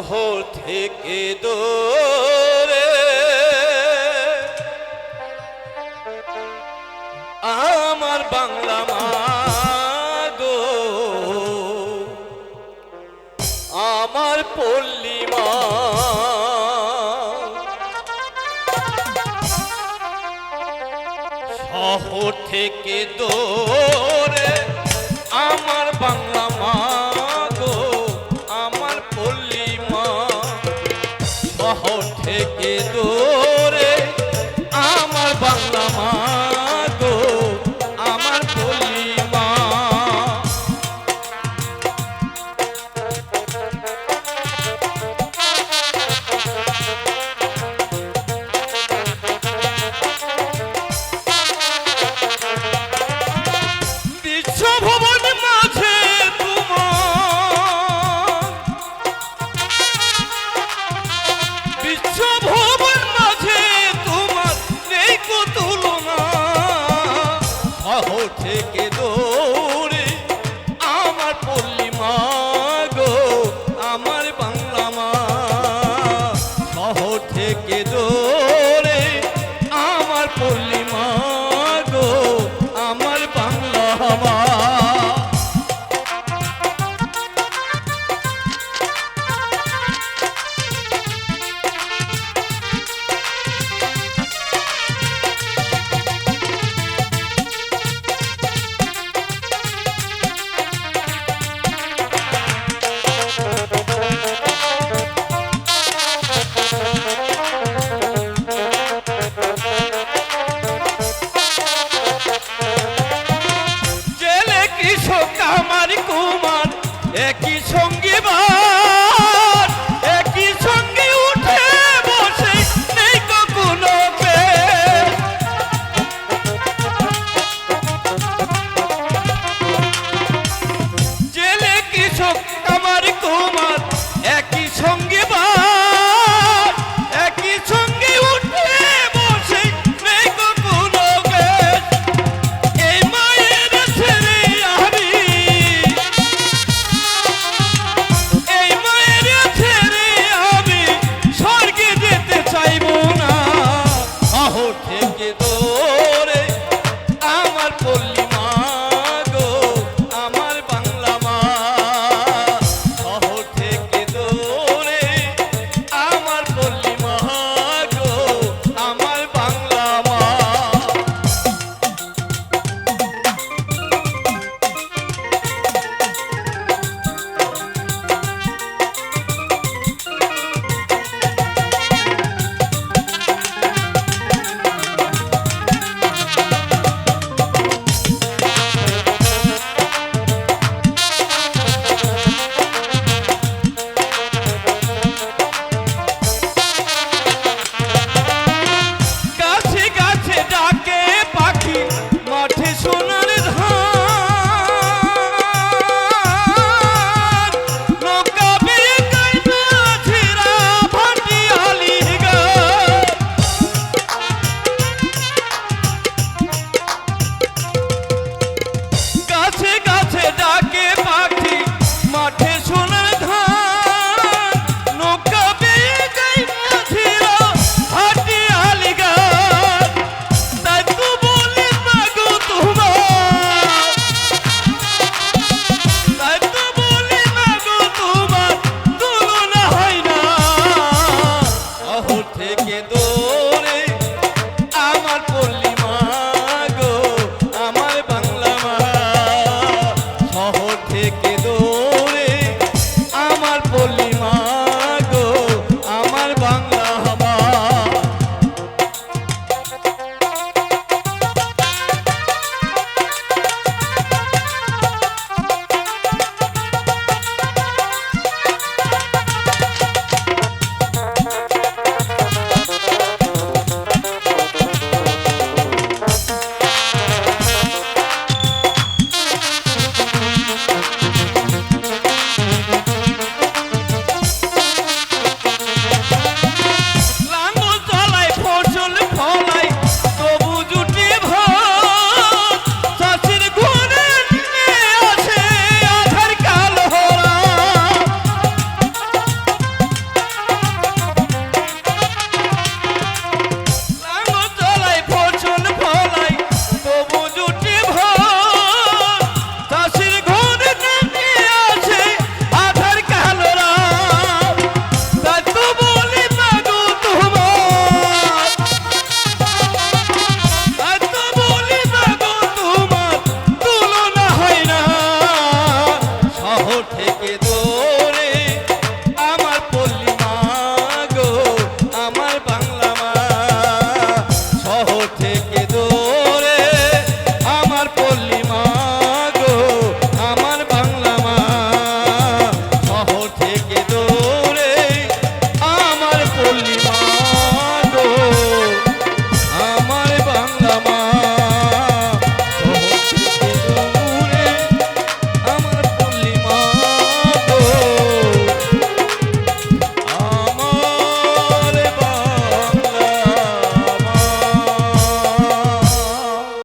শহর থেকে দূরে। আমার বাংলা মাগো আমার পল্লী মা। শহর থেকে দূরে আমার বাংলা শহর থেকে দূরে আমার বাংলা মা গো থেকে কৃষক আমার কুমার একই সঙ্গে বার সোনার